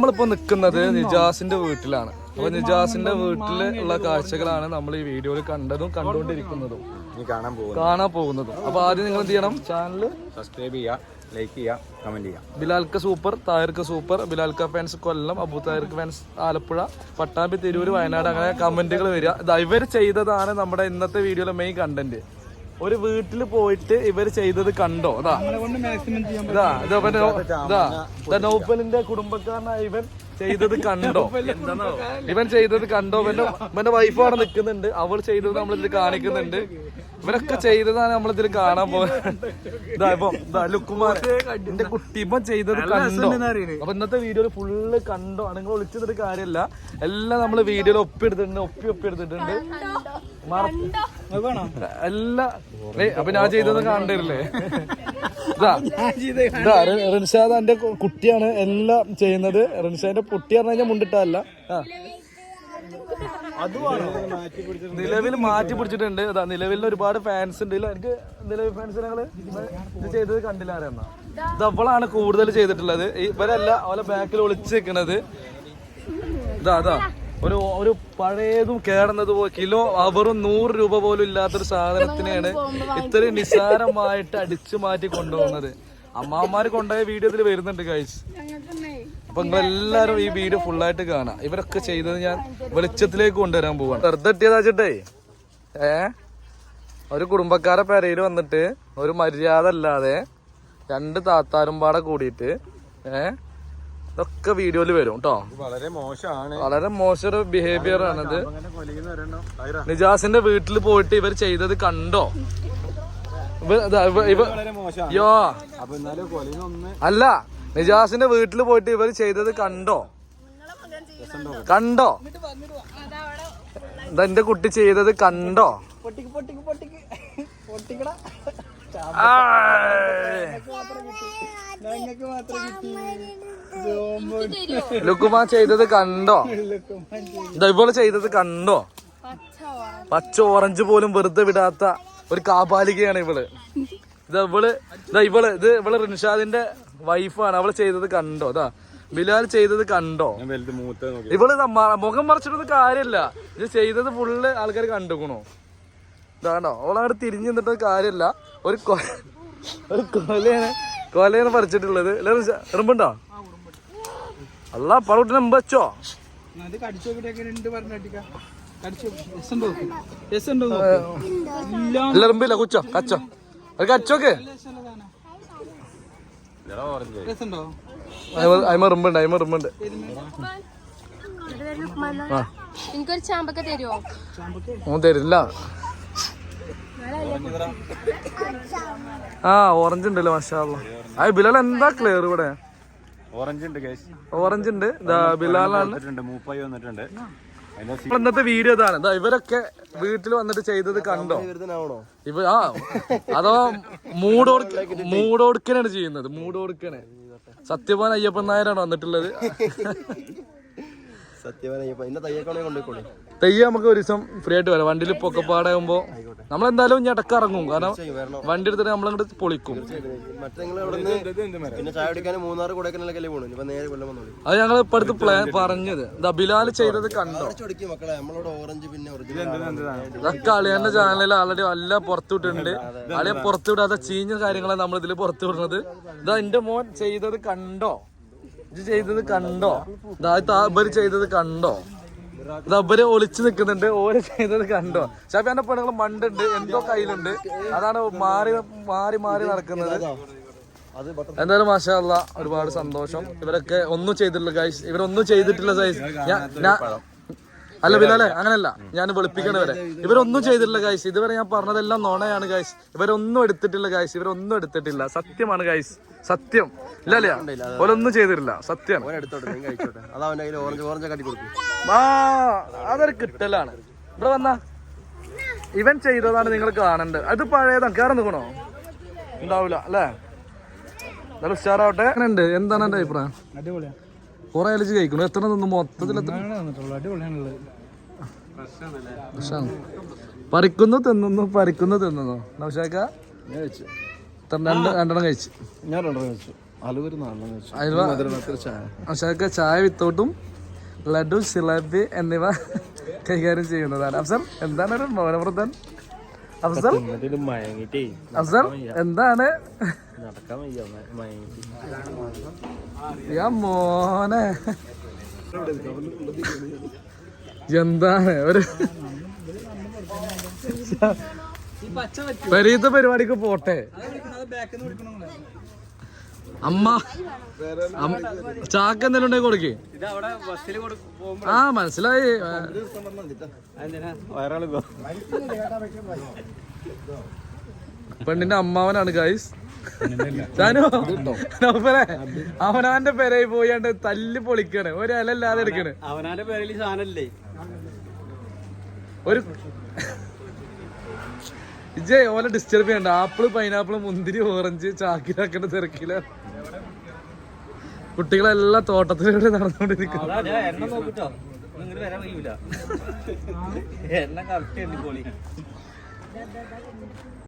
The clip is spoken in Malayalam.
നമ്മളിപ്പോ നിൽക്കുന്നത് നിജാസിന്റെ വീട്ടിലാണ്. അപ്പൊ നിജാസിന്റെ വീട്ടിൽ ഉള്ള കാഴ്ചകളാണ് നമ്മൾ ഈ വീഡിയോയിൽ കണ്ടതും കണ്ടുകൊണ്ടിരിക്കുന്നതും. കാണാൻ കാണാൻ പോകുന്നതും. അപ്പൊ ആദ്യം നിങ്ങൾ എന്ത് ചെയ്യണം? ചാനൽ സബ്സ്ക്രൈബ് ചെയ്യുക ലൈക്ക് ചെയ്യുക കമന്റ് ചെയ്യുക. ബിലാൽക്ക സൂപ്പർ തായർക്ക് സൂപ്പർ ബിലാൽക്ക ഫാൻസ് കൊല്ലം അബു തായർക്ക് ഫാൻസ് ആലപ്പുഴ പട്ടാമ്പി തിരൂര് വയനാട് അങ്ങനെ കമന്റുകൾ വരിക. ഇവർ ചെയ്തതാണ് നമ്മുടെ ഇന്നത്തെ വീഡിയോയിലെ മെയിൻ കണ്ടന്റ് ഒരു വീട്ടിൽ പോയിട്ട് ഇവർ ചെയ്തത് കണ്ടോ? അതാ ഇതാ നൗഫലിന്റെ കുടുംബക്കാരനായ ഇവൻ ചെയ്തത് കണ്ടോ? ഇവൻ ചെയ്തത് കണ്ടോ? ഇവന്റെ ഇവന്റെ വൈഫ് അവിടെ നിൽക്കുന്നുണ്ട്. അവൾ ചെയ്തത് നമ്മളിതിൽ കാണിക്കുന്നുണ്ട്. ഇവരൊക്കെ ചെയ്തതാണ് നമ്മളിതിൽ കാണാൻ പോകുന്നത് ഇതാ ഇപ്പൊ ലുക്കുമാർ. എന്റെ കുട്ടി ഇപ്പം ചെയ്തത് കണ്ടോ? അപ്പൊ ഇന്നത്തെ വീഡിയോയിൽ ഫുള്ള് കണ്ടോ? നിങ്ങൾ ഒളിച്ചതൊരു കാര്യമല്ല എല്ലാം നമ്മൾ വീഡിയോയിൽ ഒപ്പിയെടുത്തിട്ടുണ്ട് ഒപ്പി ഒപ്പി എടുത്തിട്ടുണ്ട് എല്ലാ അപ്പൊ ഞാൻ ചെയ്തത് കാണണ്ടില്ലേ റിൻഷാദ് എന്റെ കുട്ടിയാണ് എല്ലാം ചെയ്യുന്നത്. റിൻഷാദിന്റെ കുട്ടി പറഞ്ഞു കഴിഞ്ഞാൽ മുണ്ടിട്ടല്ല ആ. നിലവിൽ മാറ്റി പിടിച്ചിട്ടുണ്ട്. അതാ നിലവിൽ ഒരുപാട് ഫാൻസ് ഉണ്ട്. എനിക്ക് നിലവിൽ ഫാൻസ് ഞങ്ങൾ ഇത് ചെയ്തത് കണ്ടില്ല അറിയാം ഇത് അവളാണ് കൂടുതൽ ചെയ്തിട്ടുള്ളത്. ഇവരല്ല അവളെ ബാക്കിൽ ഒളിച്ചേക്കണത്. ഇതാ അതാ ഒരു ഒരു പഴയതും കേടുന്നത് പോലെ കിലോ അവറും നൂറ് രൂപ പോലും ഇല്ലാത്തൊരു സാധനത്തിനെയാണ് ഇത്രയും നിസ്സാരമായിട്ട് അടിച്ചു മാറ്റി കൊണ്ടുപോകുന്നത്. അമ്മാമാര് കൊണ്ടുപോയ വീഡിയോ ഇതിൽ വരുന്നുണ്ട് കഴിച്ച് അപ്പൊ നിങ്ങൾ എല്ലാരും ഈ വീഡിയോ ഫുള്ളായിട്ട് കാണാം. ഇവരൊക്കെ ചെയ്തത് ഞാൻ വെളിച്ചത്തിലേക്ക് കൊണ്ടുവരാൻ പോവാണ്. വെറുതെ എത്തിയതാച്ചിട്ടേ ഏ? ഒരു കുടുംബക്കാരെ പെരയിൽ വന്നിട്ട് ഒരു മര്യാദ അല്ലാതെ രണ്ട് താത്താരും പാടെ കൂടിയിട്ട് ഏ? ഇതൊക്കെ വീഡിയോയിൽ വരും കേട്ടോ വളരെ മോശമാണ്. വളരെ മോശം ബിഹേവിയർ ആണത്. നിജാസിന്റെ വീട്ടിൽ പോയിട്ട് ഇവർ ചെയ്തത് കണ്ടോ? യോ. അല്ല നിജാസിന്റെ വീട്ടിൽ പോയിട്ട് ഇവർ ചെയ്തത് കണ്ടോ? കണ്ടോ? ഇതാ എന്റെ കുട്ടി ചെയ്തത് കണ്ടോ? ലുക്കുമാ ലുക്കുമാൻ ചെയ്തത് കണ്ടോ? ഇതാ ഇവൾ ചെയ്തത് കണ്ടോ? പച്ച ഓറഞ്ച് പോലും വെറുതെ വിടാത്ത ഒരു കാപാലികയാണ് ഇവൾ. ഇത് ഇവൾ ഇതാ ഇവൾ ഇത് ഇവൾ റിൻഷാദിന്റെ വൈഫാണ് അവൾ ചെയ്തത് കണ്ടോ? ഇതാ ബിലാൽ ചെയ്തത് കണ്ടോ? ഞാൻ വലുത് മൂത്ത നോക്കി. ഇവൾ മുഖം മറച്ചിട്ടൊന്നും കാര്യമില്ല. ഇത് ചെയ്തത് ഫുള്ള് ആൾക്കാർ കണ്ടുക്കണോ. ഇതാണോ അവളവിടെ തിരിഞ്ഞു നിന്നിട്ട് കാര്യമില്ല. ഒരു ഒരു കൊലയാണ് കൊലയാണ് പറിച്ചിട്ടുള്ളത്? എറുമ്പുണ്ടോ? അല്ല പറഞ്ഞോ എമ്പച്ചോ അത് കടിച്ചു എറുമ്പില്ല കുച്ചോ കച്ചോ. അത് കച്ചോക്ക് അയിമ എറുമ്പുണ്ട് അയിമ എറുമ്പുണ്ട് ആ. എനിക്കൊരു ചാമ്പക്ക തരുമോ ഓൻ തരില്ല. ആ ഓറഞ്ച് ഉണ്ടല്ലോ മഷാല്ല ആ ബിലാൽ എന്താ ക്ലിയർ ഇവിടെ? ഓറഞ്ച് ഉണ്ട് ഓറഞ്ച് ഉണ്ട്. ദാ ബിലാലാണ്. മൂപ്പായി വന്നിട്ടുണ്ട്. ഇന്നത്തെ വീഡിയോ ഇതാണ്. എന്താ ഇവരൊക്കെ വീട്ടിൽ വന്നിട്ട് ചെയ്തത് കണ്ടോ? ഇവ ആ അതോ മൂടോടുക്ക മൂടോടുക്കനാണ് ചെയ്യുന്നത്. മൂടോടുക്കനെ. സത്യവാൻ അയ്യപ്പൻ നായരാണ് വന്നിട്ടുള്ളത്. തെയ്യ നമുക്ക് ഒരു ദിവസം ഫ്രീ ആയിട്ട് വരാം. വണ്ടിയിൽ പൊക്കപ്പാടാകുമ്പോ നമ്മളെന്തായാലും ഇനി ഇടയ്ക്ക് ഇറങ്ങും കാരണം വണ്ടി എടുത്തിട്ട് നമ്മളങ്ങോട്ട് പൊളിക്കും. മറ്റേ നിങ്ങൾ പിന്നെ ചായ കുടിക്കാൻ മൂന്നാർ കൊടൈക്കനാലൊക്കെ പോണു? ഇപ്പൊ നേരെ കൊല്ലം വന്നോളി. അത് ഞങ്ങൾ ഇപ്പൊ അടുത്ത് പ്ലാൻ പറഞ്ഞത്. ദാ ബിലാൽ ചെയ്തത് കണ്ടോ? ചൊടിക്കും മക്കളെ. നമ്മളോട് ഓറഞ്ച് പിന്നെ ഒറിജിനൽ ഇതൊക്കെ അളിയന്റെ ചാനലിൽ ആൾറെഡി അല്ല പുറത്തു വിട്ടിട്ടുണ്ട് അളിയെ പുറത്തു വിടാത്ത ചീഞ്ഞ കാര്യങ്ങളാണ് നമ്മൾ ഇതിൽ പുറത്തു വിടുന്നത് ഇതാ എന്റെ മോൻ ചെയ്തത് കണ്ടോ? ഇത് ചെയ്തത് കണ്ടോ? ഇവർ ചെയ്തത് കണ്ടോ? ഇത് അവർ ഒളിച്ചു നിൽക്കുന്നുണ്ട് ഓര് ചെയ്തത് കണ്ടോ? ഷാഫിയാന്റെ പെണ്ണുങ്ങൾ മണ്ടുണ്ട് എന്തോ കയ്യിലുണ്ട്. അതാണ് മാറി മാറി മാറി നടക്കുന്നത്. എന്തായാലും മാഷാ അല്ലാ ഒരുപാട് സന്തോഷം. ഇവരൊക്കെ ഒന്നും ചെയ്തിട്ടില്ല ഗൈസ് ഇവരൊന്നും ചെയ്തിട്ടില്ല ഞാൻ ഞാൻ- അല്ല ബിലാലെ അങ്ങനല്ല. ഞാൻ വെളുപ്പിക്കണ വരെ. ഇവരൊന്നും ചെയ്തിട്ടില്ല ഗൈസ് ഇതുവരെ ഞാൻ പറഞ്ഞതെല്ലാം നോണയാണ് ഗൈസ് ഇവരൊന്നും എടുത്തിട്ടില്ല ഗൈസ് ഇവരൊന്നും എടുത്തിട്ടില്ല. സത്യമാണ് ഗൈസ് സത്യം. ഇല്ല ഓരൊന്നും ചെയ്തിട്ടില്ല. സത്യം അതൊരു കിട്ടലാണ്. ഇവിടെ വന്ന. ഇവൻ ചെയ്തതാണ് നിങ്ങൾ കാണേണ്ടത്. അത് പഴയതാണ്. കയറി നിൽക്കണോ? ഉണ്ടാവില്ല അല്ലേ? നല്ല ഉഷാറാവട്ടെ. ഉണ്ട് എന്താണ് എന്റെ അഭിപ്രായം? അടിപൊളിയാ കുറെ അലച്ച് കഴിക്കണം? എത്ര നിന്ന് മൊത്തത്തിൽ എത്ര പറിക്കുന്നു തിന്നുന്നു പറിക്കുന്നു തിന്നുന്നു. നൗഷാക്ക രണ്ട് രണ്ടെണ്ണം കഴിച്ചു. ഞാൻ രണ്ടെണ്ണം അശോക ചായ. വിത്തോട്ടും ലഡു സിലബി എന്നിവ കൈകാര്യം ചെയ്യുന്നതാണ്. അഫ്സൽ എന്താണ് ഒരു മൗനവ്രതൻ അഫ്സൽ? അഫ്സൽ എന്താണ്? മോനെ. എന്താണ്? ഒരു പരീത്ത പരിപാടിക്ക് പോട്ടെ. അമ്മ ചാക്ക് എന്തെങ്കിലും ഉണ്ടെങ്കിൽ കൊടുക്കേ. ആ മനസ്സിലായി. പെണ്ണിന്റെ അമ്മാവനാണ് ഗൈസ് അവനവന്റെ പെരയിൽ പോയാണ്ട് തല്ലി പൊളിക്കണേ. ഒരു അലല്ലാതെ എടുക്കണേ. അവനാന്റെ പേരിൽ സാധനല്ലേ ഒരു ഇജയ് ഓല ഡിസ്റ്റർബ് ചെയ്യണ്ട. ആപ്പിൾ പൈനാപ്പിൾ മുന്തിരി ഓറഞ്ച് ചാക്കിലാക്കേണ്ട തിരക്കില. കുട്ടികളെല്ലാം തോട്ടത്തിലൂടെ നടന്നുകൊണ്ടിരിക്കുന്നു.